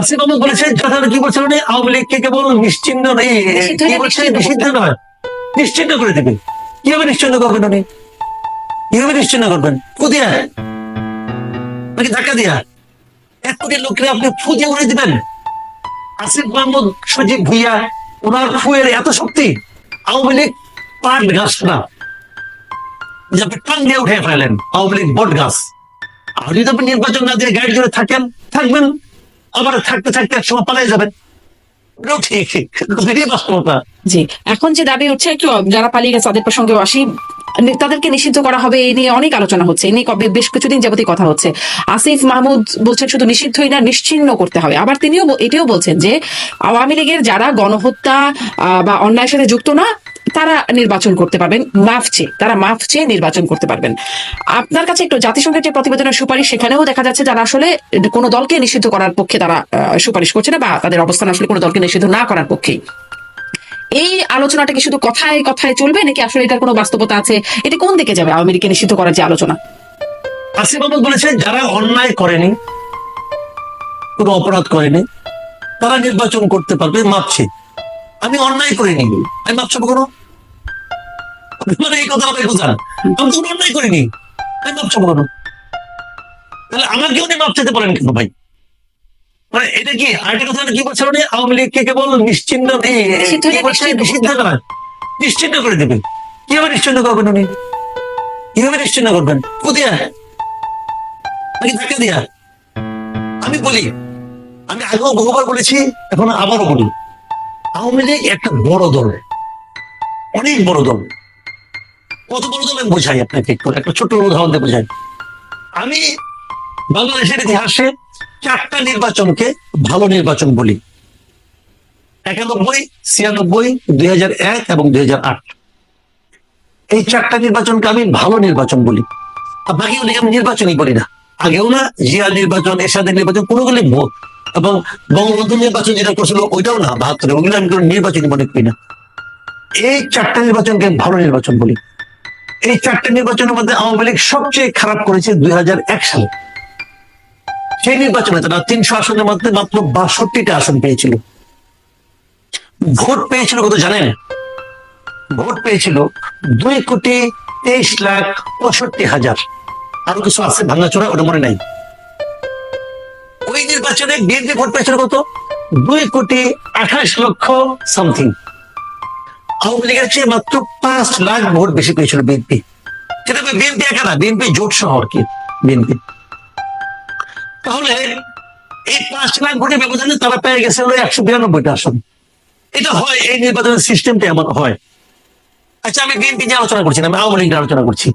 আসিফ বলেছেন কি উনি? আওয়ামী লীগকে কেবল নিশ্চিন্ন নেই নিষিদ্ধ কি না, নিষিদ্ধ নয়? নিশ্চিন্ন করে দেবে। কীভাবে নিশ্চিন্ন করবেন উনি? কীভাবে নিশ্চিন্ন করবেন? কুদিয়া নাকি ধাক্কা দিয়া? এক কোটি লোককে আপনি উড়ে দিবেন। আসিফ মাহমুদ সজীব ভুইয়া ওনার ফুয়ের এত শক্তি আওয়ামী লীগ পাট গাছ না। যে আপনি টান দিয়ে উঠে ফেলেন আওয়ামী লীগ বট গাছ। আর যদি আপনি নির্বাচন না দিয়ে গাইড করে থাকেন থাকবেন। আবার থাকতে থাকতে এক সময় পালিয়ে যাবেন। জি, এখন যে দাবি উঠছে, একটু যারা পালিয়ে গেছে তাদের প্রসঙ্গেও আসি। তাদেরকে নিষিদ্ধ করা হবে, এই নিয়ে অনেক আলোচনা হচ্ছে। এই নিয়ে বেশ কিছুদিন যাবতই কথা হচ্ছে। আসিফ মাহমুদ বলছেন শুধু নিষিদ্ধই না নিশ্চিন্ন করতে হবে। আবার তিনিও এটাও বলছেন যে, আওয়ামী লীগের যারা গণহত্যা বা অন্যায়ের সাথে যুক্ত না তারা নির্বাচন করতে পারবেন, মাফ চেয়ে, তারা মাফ চেয়ে নির্বাচন করতে পারবেন। আপনার কাছে একটু জাতিসংঘের যে প্রতিবেদনের সুপারিশ, সেখানেও দেখা যাচ্ছে যারা আসলে কোনো দলকে নিষিদ্ধ করার পক্ষে তারা সুপারিশ করছে না বা তাদের অবস্থান আসলে কোনো দলকে নিষিদ্ধ না করার পক্ষেই। এই আলোচনাটা কি শুধু কথায় কথায় চলবে, নাকি আসলে এটার কোনো বাস্তবতা আছে? এটা কোন দিকে যাবে আওয়ামী লীগকে নিষিদ্ধ করার যে আলোচনা? আসিফ আহমদ বলেছেন যারা অন্যায় করেনি, কোনো অপরাধ করেনি, তারা নির্বাচন করতে পারবে মাপছে আমি অন্যায় করিনি, আমি মাপছি কোনো? মানে এই কথা আমাকে বোঝান আমি তো অন্যায় করিনি। আমি মাপছি কোনো তাহলে আমাকে উনি মাপ চাইতে পারেন কেন ভাই? মানে এটা কি আরেকটা কথা কি বলছে উনি আওয়ামী লীগকে কেবল নিশ্চিন্ন। নিষিদ্ধ নয়। নিশ্চিন্ন করে দেবেন কীভাবে নিশ্চিন্ন করবেন উনি? কীভাবে নিশ্চিন্ন করবেন? কোথায় নাকি ধাক্কা দিয়া? আমি বলি আমি আগেও বহুবার বলেছি এখন আবারও বলি। আওয়ামী লীগ একটা বড় দল। অনেক বড় দল। কত বড় দল আমি বোঝাই আপনাকে? একটু একটা ছোট্ট উদাহরণ দিয়ে বোঝাই। আমি বাংলাদেশের ইতিহাসে চারটা নির্বাচনকে ভালো নির্বাচন বলি। একানব্বই, ছিয়ানব্বই, দুই এক এবং দুই আট। এই চারটা নির্বাচনকে আমি ভালো নির্বাচন বলি। আর বাকি অনেক আমি নির্বাচনই বলি না। আগেও না, জিয়া নির্বাচন, এরশাদের নির্বাচন কোনোগুলি ভোট এবং বঙ্গবন্ধু নির্বাচন যেটা করছিল ওইটাও না, বাহাত্তরে ওগুলো আমি কোনো নির্বাচনই মনে করি না। এই চারটা নির্বাচনকে ভালো নির্বাচন বলি। এই চারটা নির্বাচনের মধ্যে আওয়ামী লীগ সবচেয়ে খারাপ করেছে দুই সালে। সেই নির্বাচনে তারা তিনশো আসনের মধ্যে মাত্র বাষট্টিটা আসন পেয়েছিল। ভোট পেয়েছিল কত জানেন? ভোট পেয়েছিল দুই কোটি তেইশ লাখ পঁয়ষট্টি হাজার। আরও কিছু আছে ভাঙাচোরা, ওটা মনে নাই। ওই নির্বাচনে বিএনপি ভোট পেয়েছিল কত? দুই কোটি আঠাশ লক্ষ সামথিং আওয়ামী লীগের চেয়ে মাত্র পাঁচ লাখ ভোট বেশি পেয়েছিল বিএনপি। সেটা বিএনপি একা না, বিএনপি জোট সহ আর কি, বিএনপি। তাহলে এই পাঁচ লাখ ভোটের ব্যবধানে তারা পেয়ে গেছে হলো একশো বিরানব্বইটা আসন। এটা হয়, এই নির্বাচনের সিস্টেমটা এমন হয়। আচ্ছা আমি বিএনপি নিয়ে আলোচনা করছি না, আমি আওয়ামী লীগ আলোচনা করছি।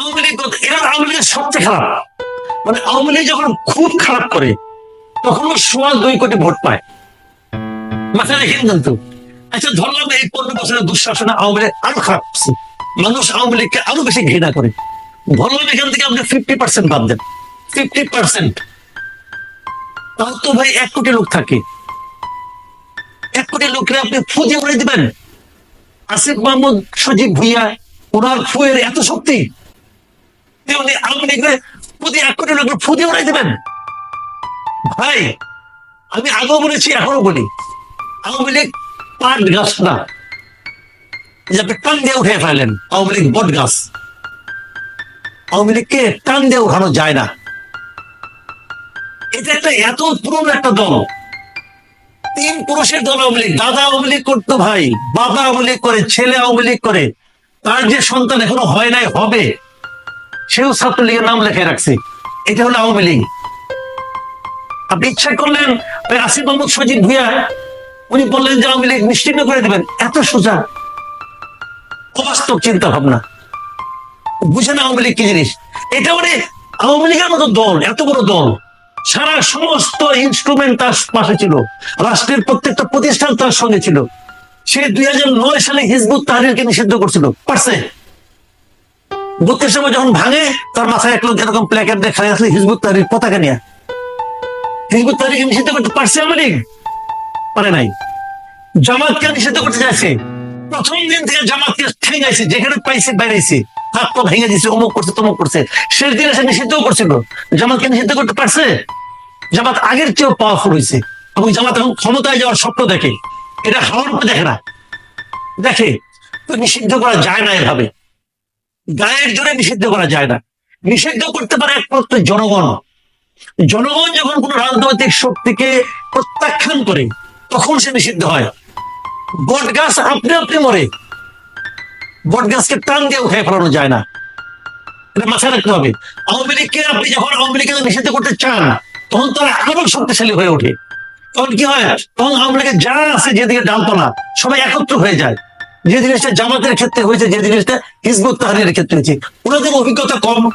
আওয়ামী লীগ এরা আওয়ামী লীগের সবচেয়ে খারাপ। মানে আওয়ামী লীগ যখন খুব খারাপ করে তখন ও সোয়া দুই কোটি ভোট পায়। মাথায় রেখেন কিন্তু। আচ্ছা ধরলাম এই পনেরো বছরের দুঃশাসনে আওয়ামী লীগ আরও খারাপ মানুষ আওয়ামী লীগকে আরও বেশি ঘৃণা করে। ধরলাম এখান থেকে আপনি ফিফটি পার্সেন্ট বাদ দেন। ফিফটি পার্সেন্ট তাও তো ভাই এক কোটি লোক থাকে। এক কোটি আপনি ফুজে উড়ে দিবেন। আসিফ মাহমুদ, সজীব ভুইয়া, ওনার ফুয়ের এত শক্তি। উনি আওয়ামী লীগের প্রতি এক কোটি লোকের ফুজে উড়াই দিবেন। ভাই, আমি আগেও বলেছি এখনও বলি। আওয়ামী লীগ পাট গাছ না। যে আপনি টান দিয়ে উঠে ফেলেন, আওয়ামী লীগ বট গাছ। আওয়ামী লীগকে টান দিয়ে উঠানো যায় না। এটা একটা এত পুরনো একটা দল। তিন পুরুষের দল আওয়ামী লীগ, দাদা আওয়ামী লীগ করতো ভাই, বাবা আওয়ামী লীগ করে, ছেলে আওয়ামী লীগ করে। তার যে সন্তান এখনও হয় নাই, হবে। সেও ছাত্র ছাত্রলীগের নাম লেখে রাখছে। এটা হলো আওয়ামী লীগ। আপনি ইচ্ছা করলেন আসিফ মোহাম্মদ সজিব ভুইয়া উনি বললেন যে আওয়ামী লীগ নিশ্চিন্ন করে দেবেন। এত সোজা। অবাস্তব চিন্তা ভাবনা বুঝে না আওয়ামী লীগ কি জিনিস? এটা মানে আওয়ামী লীগের মতো দল, এত বড় দল। সারা সমস্ত ইনস্ট্রুমেন্ট তার পাশে ছিল। রাষ্ট্রের প্রত্যেকটা প্রতিষ্ঠান তার সঙ্গে ছিল। সে দুই হাজার নয় সালে হিজবুত তাহরিরকে নিষিদ্ধ করছিল। পারছে? বুথের সময় যখন ভাঙে, তার মাথায় এক লোক এরকম প্ল্যাকার্ড দিয়ে খালি আসলে হিজবুত তাহরির পতাকা নিয়ে। হিজবুত তাহরিরকে নিষিদ্ধ করতে পারছে আওয়ামী লীগ? পারে নাই। জামাতকে নিষিদ্ধ করতে চাইছে? প্রথম দিন থেকে জামাতকে ঠেঙাইছে যেখানে পাইছে বাইরেছে হাত পা ভেঙে দিছে অমুক করছে, তমুক করছে। শেষ দিনে সে নিষিদ্ধ করছিল। জামাতকে নিষিদ্ধ করতে পারছে? জামাত আগের চেয়েও পাওয়ারফুল হয়েছে। এবং জামাত এখন ক্ষমতায় যাওয়ার স্বপ্ন দেখে। এটা হাওয়ার উপরে দেখে না। দেখে, তো নিষিদ্ধ করা যায় না এভাবে। গায়ের জোরে নিষিদ্ধ করা যায় না। নিষিদ্ধ করতে পারে একমাত্র জনগণ। জনগণ যখন কোন রাজনৈতিক শক্তিকে প্রত্যাখ্যান করে তখন সে নিষিদ্ধ হয়। বট গাছ আপনি আপনি মরে। বট গাছকে টান দিয়ে উঠে ফেলানো যায় না। এটা মাথায় রাখতে হবে। আওয়ামী লীগকে আপনি যখন আওয়ামী লীগকে নিষিদ্ধ করতে চান, তখন তারা আরও শক্তিশালী হয়ে ওঠে। তখন কি হয়? তখন আওয়ামী লীগের যা আছে যেদিকে ডালতলা সবাই একত্র হয়ে যায়। যে জিনিসটা জামাতের ক্ষেত্রে হয়েছে, যে জিনিসটা হিজবুত তাহারের ক্ষেত্রে হয়েছে। ওনাদের অভিজ্ঞতা কম।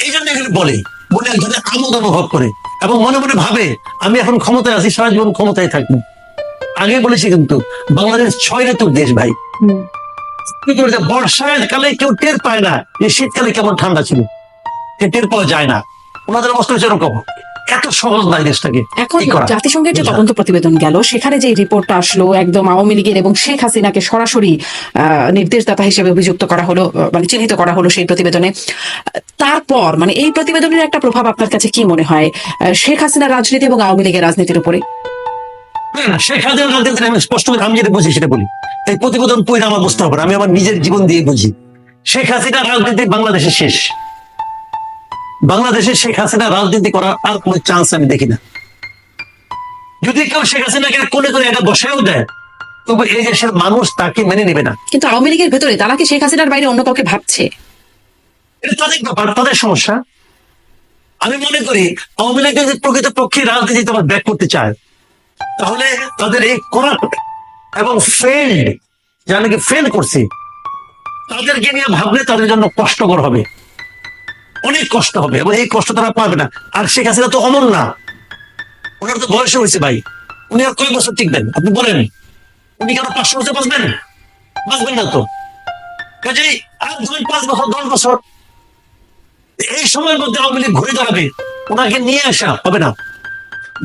এই জন্য এগুলো বলে। বলে এক ধরনের আমোদ অনুভব করে এবং মনে মনে ভাবে আমি এখন ক্ষমতায় আছি সারা জীবন ক্ষমতায় থাকব। আগে বলেছি কিন্তু বাংলাদেশ ছয় ঋতুর দেশ ভাই। কি কালে কেউ টের পায় না যে শীতকালে কেমন ঠান্ডা ছিল। টের পাওয়া যায় না। ওনাদের অবস্থা হচ্ছে এরকম। এত সহজ নয় দেশটাকে। এখন জাতিসংঘের যে তদন্ত প্রতিবেদন গেল সেখানে যে রিপোর্টটা আসলো একদম আওয়ামী লীগের এবং শেখ হাসিনাকে সরাসরি নির্দেশদাতা হিসেবে অভিযুক্ত করা হলো মানে চিহ্নিত করা হলো সেই প্রতিবেদনে। তারপর মানে এই প্রতিবেদনের একটা প্রভাব আপনার কাছে কি মনে হয়? শেখ হাসিনার রাজনীতি এবং আওয়ামী লীগের রাজনীতির উপরে? না, শেখ হাসিনার রাজনীতি আমি স্পষ্ট করে আমি যেটা বুঝি সেটা বলি। এই প্রতিবেদন আমার বুঝতে হবে। আমি আমার নিজের জীবন দিয়ে বুঝি। শেখ হাসিনার রাজনীতি বাংলাদেশে শেষ। বাংলাদেশে শেখ হাসিনা রাজনীতি করার আর কোনো চান্স আমি দেখি না। যদি কেউ শেখ হাসিনাকে কোলে করে এটা বসেও দেয় তবে এই দেশের মানুষ তাকে মেনে নেবে না। কিন্তু আওয়ামী লীগের ভেতরে তারা কি শেখ হাসিনার বাইরে অন্য কাউকে ভাবছে? এটা তাদের ব্যাপার তাদের সমস্যা। আমি মনে করি আওয়ামী লীগ যদি প্রকৃত পক্ষে রাজনীতিতে আবার ব্যাক করতে চায় তাহলে তাদের এই করাপ্ট এবং ফেল্ড যারা নাকি ফেল করছে তাদেরকে নিয়ে ভাবলে তাদের জন্য কষ্টকর হবে। অনেক কষ্ট হবে এবং এই কষ্ট তারা পাবে না। আর শেখ হাসিনা তো অমর না। ওনার তো বয়স হয়েছে ভাই। উনি আর কয় বছর টিকবেন? আপনি বলেন। উনি কেন পাঁচশো বছর বাঁচবেন? বাঁচবেন না তো। কাজেই আর দুই, পাঁচ বছর, দশ বছর, এই সময়ের মধ্যে আওয়ামী লীগ ঘুরে দাঁড়াবে, ওনাকে নিয়ে আসা হবে না।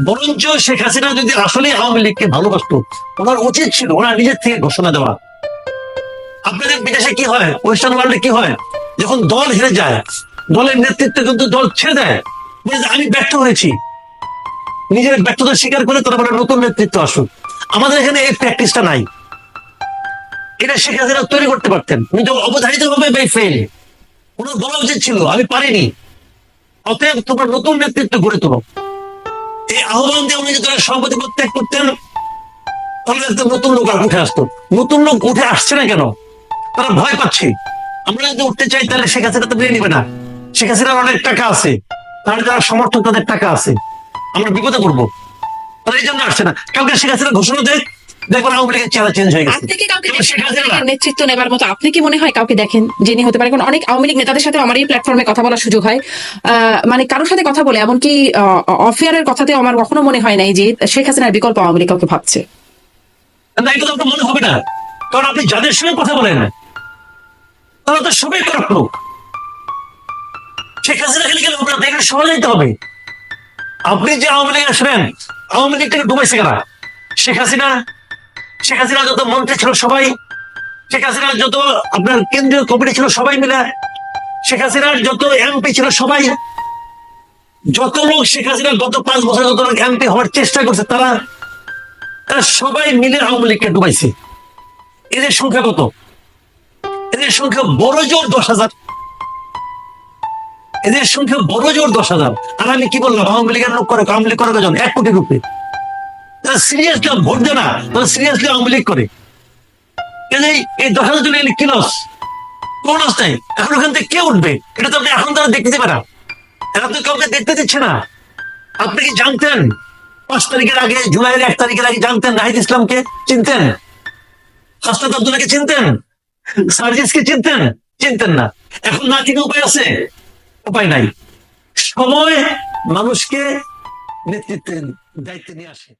বরঞ্চ শেখ হাসিনা যদি আসলে আওয়ামী লীগকে ভালোবাসতো, ওনার উচিত ছিল ওনার নিজের থেকে ঘোষণা দেওয়া। আপনাদের বিদেশে কি হয়? ওয়েস্টার্ন ওয়ার্ল্ডে কি হয়? যখন দল হেরে যায় দলের নেতৃত্ব কিন্তু দল ছেড়ে দেয় আমি ব্যর্থ হয়েছি। নিজের ব্যর্থতা স্বীকার করে তারা বলে নতুন নেতৃত্ব আসুক। আমাদের এখানে এই প্র্যাকটিসটা নাই। এটা শেখ হাসিনা তৈরি করতে পারতেন, কিন্তু অবধারিত ভাবে বাই ফেল ওনার বলা উচিত ছিল, আমি পারিনি। অতএব তোমার নতুন নেতৃত্ব গড়ে তোলো। এই আহ্বান দিয়ে উনি যদি তারা সভাপতি পদ ত্যাগ করতেন, তাহলে একটা নতুন লোক উঠে আসতো। নতুন লোক উঠে আসছে না কেন? তারা ভয় পাচ্ছে। আমরা যদি উঠতে চাই, তাহলে শেখ হাসিনা তো মেনে নিবে না। শেখ হাসিনার অনেক টাকা আছে। তাহলে যারা সমর্থক তাদের টাকা আছে। আমরা বিপদে পড়ব। তারা এই জন্য আসছে না। কালকে শেখ হাসিনা ঘোষণা দেয় দেখবেন আওয়ামী লীগের চেহারা চেঞ্জ হয়ে গেছে। নেতৃত্ব নেবার মতো আপনি কি মনে হয় কাউকে দেখেন যিনি হতে পারে? অনেক আওয়ামী লীগ নেতাদের সাথে আমার এই প্ল্যাটফর্মে কথা বলার সুযোগ হয়। আহ, মানে কারোর সাথে কথা বলে এমনকি অফেয়ারের কথাতে আমার কখনো মনে হয় নাই যে শেখ হাসিনার বিকল্প আওয়ামী লীগ কাউকে ভাবছে। না এটা তো মনে হবে না। কারণ আপনি যাদের সঙ্গে কথা বলেন তারা তো সবাই লোক। গেলে আপনার সবাই যেতে হবে। আপনি যে আওয়ামী লীগ আসবেন, আওয়ামী লীগটাকে ডুবাইছে কারা শেখ হাসিনা শেখ হাসিনা যত মন্ত্রী ছিল সবাই, শেখ হাসিনার যত আপনার কেন্দ্রীয় কমিটি ছিল সবাই মিলে, শেখ হাসিনার যত এমপি ছিল সবাই, যত লোক শেখ হাসিনা গত পাঁচ বছর যত লোক এমপি হওয়ার চেষ্টা করছে, তারা তারা সবাই মিলে আওয়ামী লীগকে ডুবাইছে। এদের সংখ্যা কত? এদের সংখ্যা বড় জোর দশ হাজার। এদের সংখ্যা বড় জোর দশ হাজার। আর আমি কি বললাম? আওয়ামী লীগের লোক করে, আওয়ামী লীগ করে কজন এক কোটি রূপে। তারা সিরিয়াসলি ভোট দেয় না, তারা সিরিয়াসলি আওয়ামী লীগ করে। কাজেই এই দশ হাজার জন কি লস কোন লস নাই। এখন ওখান থেকে কে উঠবে? এটা তো আপনি এখন তারা দেখতে দেবে এরা তো কাউকে দেখতে দিচ্ছে না। আপনি কি জানতেন? পাঁচ তারিখের আগে, জুলাইয়ের এক তারিখের আগে জানতেন নাহিদ ইসলামকে? চিনতেন? হাসনাত আব্দুল্লাহকে চিনতেন? সার্জিসকে চিনতেন? চিনতেন না। এখন না চিনে উপায় আছে? উপায় নাই। সময় মানুষকে নেতৃত্বের দায়িত্বে নিয়ে আসে।